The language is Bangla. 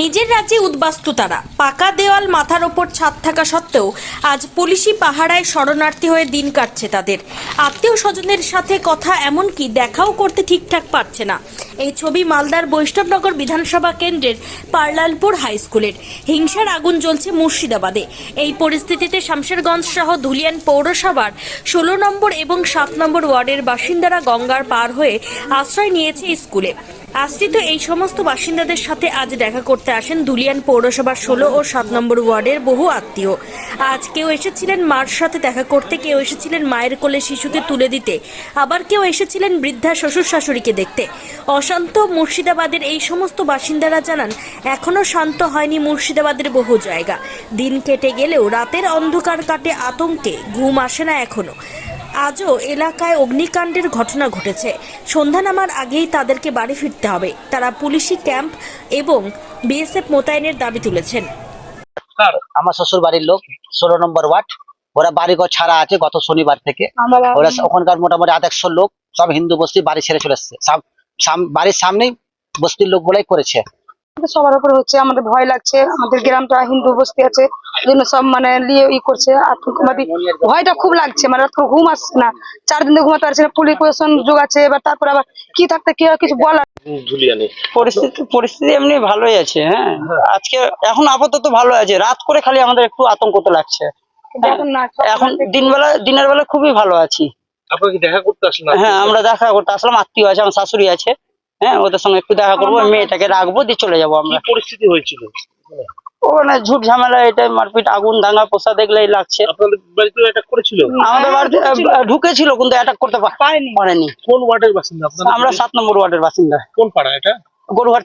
নিজের রাজ্যে উদ্বাস্তু তারা। পাকা দেওয়াল মাথার ওপর ছাদ থাকা সত্ত্বেও আজ পুলিশি পাহারায় শরণার্থী হয়ে দিন কাটছে তাদের। আত্মীয় স্বজনের সাথে কথা এমনকি দেখাও করতে ঠিকঠাক পারছে না। এই ছবি মালদার বৈষ্ণবনগর বিধানসভা কেন্দ্রের পার্লালপুর হাই স্কুলের। হিংসার আগুন জ্বলছে মুর্শিদাবাদে। এই পরিস্থিতিতে শামশেরগঞ্জ সহ ধুলিয়ান পৌরসভার ষোলো নম্বর এবং সাত নম্বর ওয়ার্ডের বাসিন্দারা গঙ্গার পার হয়ে আশ্রয় নিয়েছে স্কুলে। আশ্রিত এই সমস্ত বাসিন্দাদের সাথে আজ দেখা করতে আসেন দুলিয়ান পৌরসভার ষোলো ও সাত নম্বর ওয়ার্ডের বহু আত্মীয়। আজ কেউ এসেছিলেন মার সাথে দেখা করতে, কেউ এসেছিলেন মায়ের কোলে শিশুকে তুলে দিতে, আবার কেউ এসেছিলেন বৃদ্ধা শ্বশুর শাশুড়িকে দেখতে। অশান্ত মুর্শিদাবাদের এই সমস্ত বাসিন্দারা জানান এখনও শান্ত হয়নি মুর্শিদাবাদের বহু জায়গা। দিন কেটে গেলেও রাতের অন্ধকার কাটে আতঙ্কে, ঘুম আসে না এখনও। আজও এলাকায় অগ্নিকাণ্ডের ঘটনা ঘটেছে। সন্ধ্যা নামার আগেই তাদেরকে বাড়ি ফিরতে হবে। তারা পুলিশি ক্যাম্প এবং বিএসএফ মোতায়েনের দাবি তুলেছেন। আমার শ্বশুর বাড়ির লোক, ষোলো নম্বর ওয়ার্ড। ওরা বাড়িঘর ছাড়া আছে গত শনিবার থেকে। ওরা ওখানকার মোটামুটি আধ একশো লোক, সব হিন্দু বস্তি বাড়ি ছেড়ে চলে এসছে। বাড়ির সামনেই বস্তির লোক বলেই করেছে। সবার উপরে হচ্ছে আমাদের ভয় লাগছে আমাদের গ্রামটা হিন্দু বস্তি আছে ওই জন্য সব মানে নিয়ে ই করছে আতঙ্কবাদী ভয়টা খুব লাগছে মানে রাত ঘুম আসছে না। চার দিন ধরে ঘুমাতে পারছে না পুলিশ প্রশাসন যোগাচ্ছে এবার তারপর আবার কি থাকতে কি কিছু বলার পরিস্থিতি পরিস্থিতি এমনি ভালোই আছে হ্যাঁ। আজকে এখন আপাতত ভালো আছে রাত করে খালি আমাদের একটু আতঙ্ক তো লাগছে। এখন না এখন দিন বেলা দিনের বেলা খুবই ভালো আছি। আপনারা কি দেখা করতে আসলেন? হ্যাঁ আমরা দেখা করতে আসলাম আত্মীয় আছে আমার শাশুড়ি আছে। হ্যাঁ ওদের সঙ্গে একটু দেখা করব মেয়েটাকে রাখব দিয়ে চলে যাব আমরা। পরিস্থিতি হয়েছিল? ওখানে ঝুট ঝামেলা এটা মারপিট আগুন দাঙ্গা পোষা দেখলেই লাগছে। আপনাদের বাড়িতে অ্যাটাক করেছিল? আমাদের বাড়িতে ঢুকেছিল। কিন্তু অ্যাটাক করতে পা- পারেনি। পারেনি। কোন ওয়ার্ডের বাসিন্দা আপনারা আমরা সাত নম্বর ওয়ার্ডের বাসিন্দা। কোন পাড়া এটা? গরুহাট